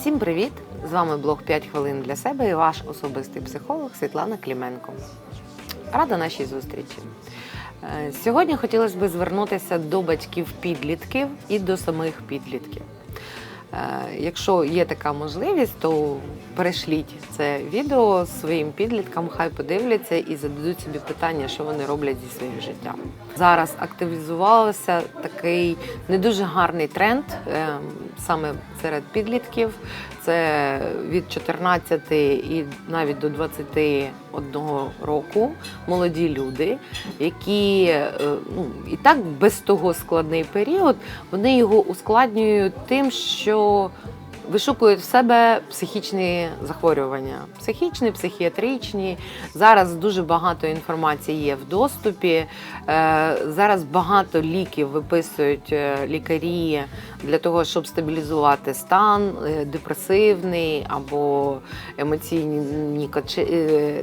Всім привіт! З вами блог 5 хвилин для себе і ваш особистий психолог Світлана Кліменко. Рада нашій зустрічі. Е, Сьогодні хотілося б звернутися до батьків підлітків і до самих підлітків. Е, Якщо є така можливість, то перешліть це відео своїм підліткам, хай подивляться і зададуть собі питання, що вони роблять зі своїм життям. Зараз активізувався такий не дуже гарний тренд е, саме серед підлітків. Це від 14 і навіть до 21 року молоді люди, які е, ну, і так без того складний період, вони його ускладнюють тим, що вишукують в себе психічні захворювання, психічні, психіатричні. Зараз дуже багато інформації є в доступі. Е, Зараз багато ліків виписують е, лікарі для того, щоб стабілізувати стан е, депресивний або емоційні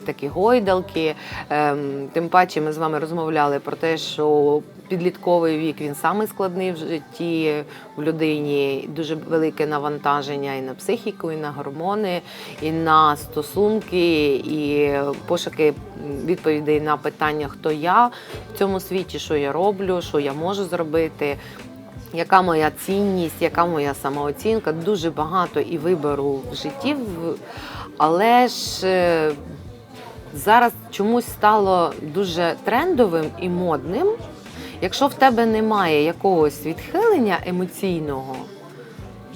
такі гойдалки. Ем, Тим паче ми з вами розмовляли про те, що підлітковий вік він самий складний в житті в людині. Дуже велике навантаження і на психіку, і на гормони, і на стосунки, і пошуки відповідей на питання, хто я в цьому світі, що я роблю, що я можу зробити. Яка моя цінність, яка моя самооцінка? Дуже багато і вибору в житті, але ж е, зараз чомусь стало дуже трендовим і модним. Якщо в тебе немає якогось відхилення емоційного,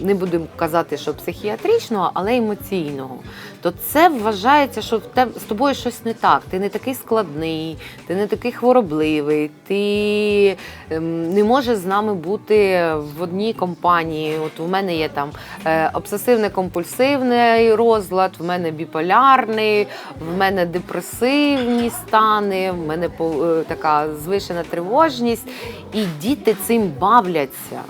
не будемо казати, що психіатричного, але емоційного, то це вважається, що в тебе з тобою щось не так. Ти не такий складний, ти не такий хворобливий, ти ем, не можеш з нами бути в одній компанії. От у мене є там е, обсесивно-компульсивний розлад, в мене біполярний, в мене депресивні стани, в мене е, така звишена тривожність, і діти цим бавляться.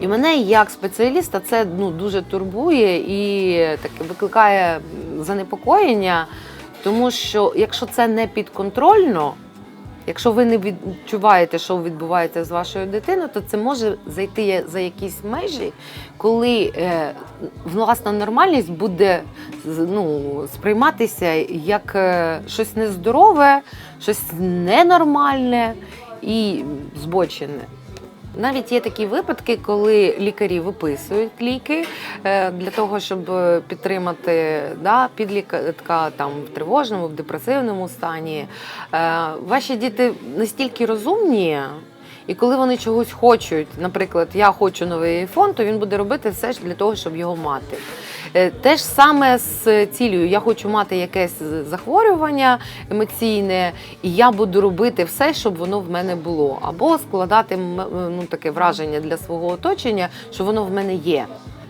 І мене як спеціаліста це ну, дуже турбує і таке викликає занепокоєння, тому що якщо це не підконтрольно, якщо ви не відчуваєте, що відбувається з вашою дитиною, то це може зайти за якісь межі, коли е, власна нормальність буде ну, сприйматися як е, щось нездорове, щось ненормальне і збочене. Навіть є такі випадки, коли лікарі виписують ліки е, для того, щоб е, підтримати да, підлітка там в тривожному, в депресивному стані. Е, Ваші діти настільки розумні. І коли вони чогось хочуть, наприклад, я хочу новий айфон, то він буде робити все ж для того, щоб його мати. Е, Те ж саме з цілею, я хочу мати якесь захворювання емоційне, і я буду робити все, щоб воно в мене було, або складати ну, таке враження для свого оточення, що воно в мене є.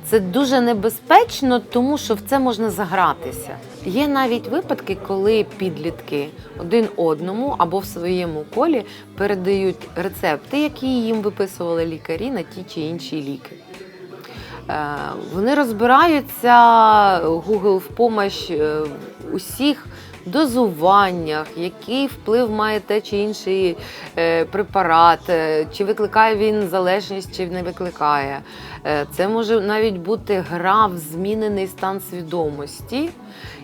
Це дуже небезпечно, тому що в це можна загратися. Є навіть випадки, коли підлітки один одному або в своєму колі передають рецепти, які їм виписували лікарі на ті чи інші ліки. Е, Вони розбираються Google в помощь е, усіх дозуваннях, який вплив має те чи інший е, препарат, чи викликає він залежність, чи не викликає. Це може навіть бути гра в змінений стан свідомості.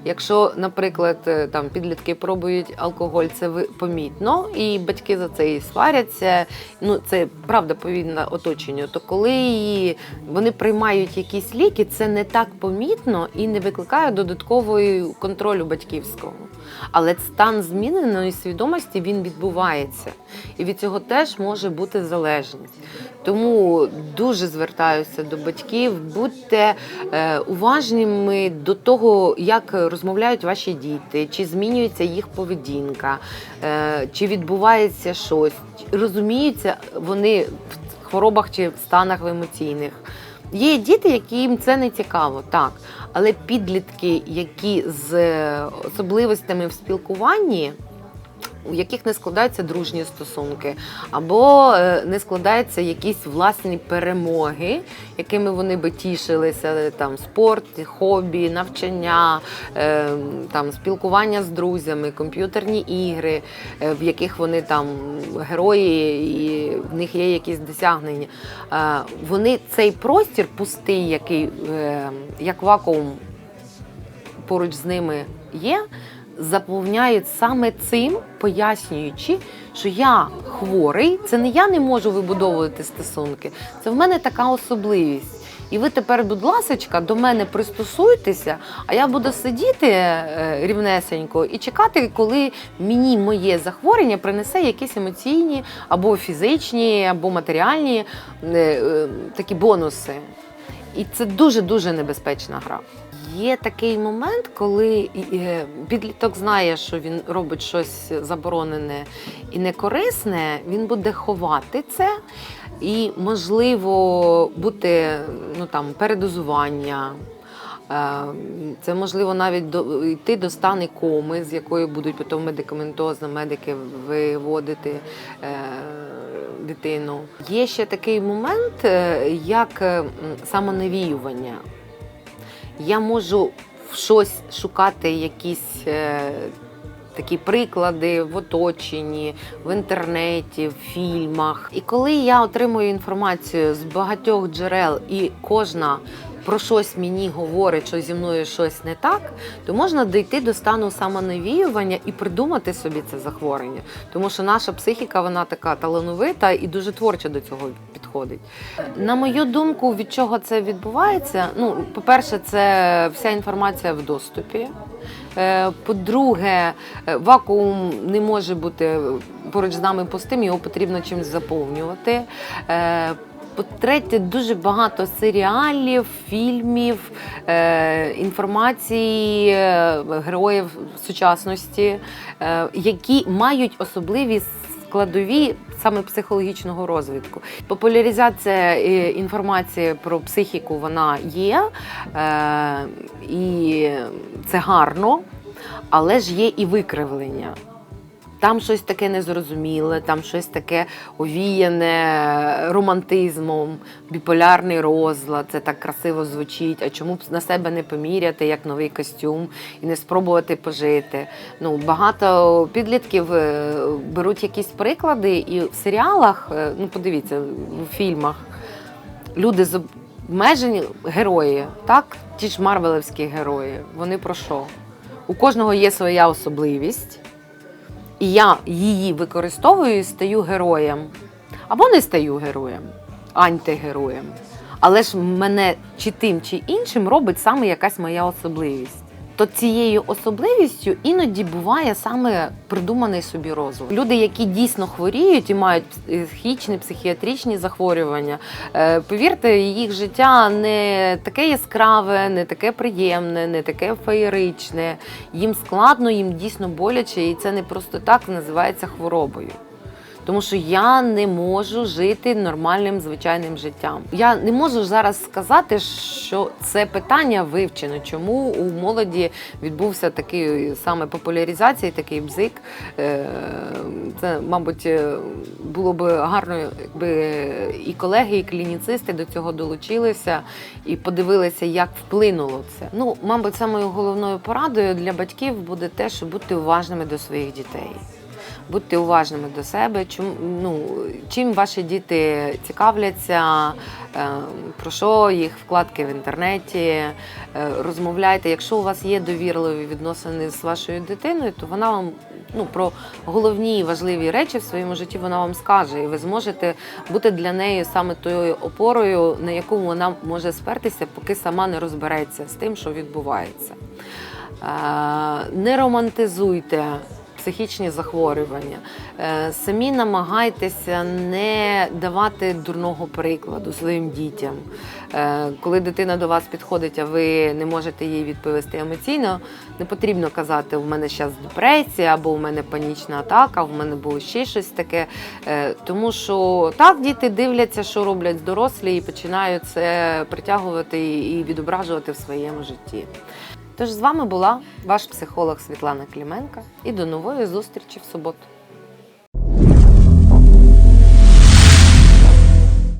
Якщо, наприклад, е, там підлітки пробують алкоголь, це помітно, і батьки за це і сваряться. Ну це правда повільно оточенню. То коли вони приймають якісь ліки, це не так помітно і не викликає додаткової контролю батьківського. Але стан зміненої свідомості він відбувається, і від цього теж може бути залежність. Тому дуже звертаюся до батьків, будьте е, уважними до того, як розмовляють ваші діти, чи змінюється їх поведінка, е, чи відбувається щось, розуміються вони в хворобах чи в станах емоційних. Є діти, яким це не цікаво, так. Але підлітки, які з особливостями в спілкуванні, у яких не складаються дружні стосунки, або е, не складаються якісь власні перемоги, якими вони би тішилися, там спорт, хобі, навчання, е, там спілкування з друзями, комп'ютерні ігри, е, в яких вони там герої, і в них є якісь досягнення. Е, Вони цей простір пустий, який е, як вакуум поруч з ними є, заповняють саме цим, пояснюючи, що я хворий, це не я не можу вибудовувати стосунки, це в мене така особливість. І ви тепер, будь ласочка, до мене пристосуйтеся, а я буду сидіти е, рівнесенько і чекати, коли мені моє захворювання принесе якісь емоційні або фізичні, або матеріальні е, е, такі бонуси. І це дуже-дуже небезпечна гра. Є такий момент, коли е, підліток знає, що він робить щось заборонене і некорисне, він буде ховати це. І, можливо, бути ну, там, передозування. Е, Це можливо навіть до, йти до стану коми, з якої будуть потім медикаментозно медики виводити е, дитину. Є ще такий момент, як самонавіювання. Я можу в щось шукати якісь е, такі приклади в оточенні, в інтернеті, в фільмах. І коли я отримую інформацію з багатьох джерел, і кожна про щось мені говорить, що зі мною щось не так, то можна дійти до стану самонавіювання і придумати собі це захворювання. Тому що наша психіка вона така талановита і дуже творча до цього підходить. На мою думку, від чого це відбувається? Ну, по-перше, це вся інформація в доступі. Е, По-друге, е, вакуум не може бути поруч з нами пустим, його потрібно чимось заповнювати. По-третє, дуже багато серіалів, фільмів, е, інформації е, героїв сучасності, е, які мають особливі складові саме психологічного розвитку. Популяризація е, інформації про психіку вона є, е, і це гарно, але ж є і викривлення. Там щось таке незрозуміле, там щось таке овіяне романтизмом, біполярний розлад, це так красиво звучить. А чому б на себе не поміряти як новий костюм і не спробувати пожити? Ну, багато підлітків е, беруть якісь приклади, і в серіалах, е, ну подивіться, в фільмах люди з обмежені герої, так? Ті ж марвелевські герої. Вони про що? У кожного є своя особливість і я її використовую і стаю героєм. Або не стаю героєм, антигероєм. Але ж мене чи тим, чи іншим робить саме якась моя особливість. То цією особливістю іноді буває саме придуманий собі розум. Люди, які дійсно хворіють і мають психічні, психіатричні захворювання, е, повірте, їх життя не таке яскраве, не таке приємне, не таке феєричне. Їм складно, їм дійсно боляче, і це не просто так називається хворобою. Тому що я не можу жити нормальним звичайним життям. Я не можу зараз сказати, що це питання вивчено. Чому у молоді відбувся такий саме популяризація, такий бзик. Е, Це, мабуть, е, було б гарно, якби і колеги, і клініцисти до цього долучилися і подивилися, як вплинуло це. Ну, мабуть, самою головною порадою для батьків буде те, що бути уважними до своїх дітей. Будьте уважними до себе, чим, ну, чим ваші діти цікавляться, е, про що їх вкладки в інтернеті, е, розмовляйте. Якщо у вас є довірливі відносини з вашою дитиною, то вона вам ну, про головні важливі речі в своєму житті вона вам скаже, і ви зможете бути для неї саме тою опорою, на яку вона може спертися, поки сама не розбереться з тим, що відбувається. Е, Не романтизуйте психічні захворювання. Е, Самі намагайтеся не давати дурного прикладу своїм дітям. Е, Коли дитина до вас підходить, а ви не можете їй відповісти емоційно, не потрібно казати, у мене зараз депресія, або у мене панічна атака, у мене було ще щось таке. Е, Тому що так діти дивляться, що роблять дорослі, і починають це притягувати і відображувати в своєму житті. Тож з вами була ваш психолог Світлана Кліменка і до нової зустрічі в суботу.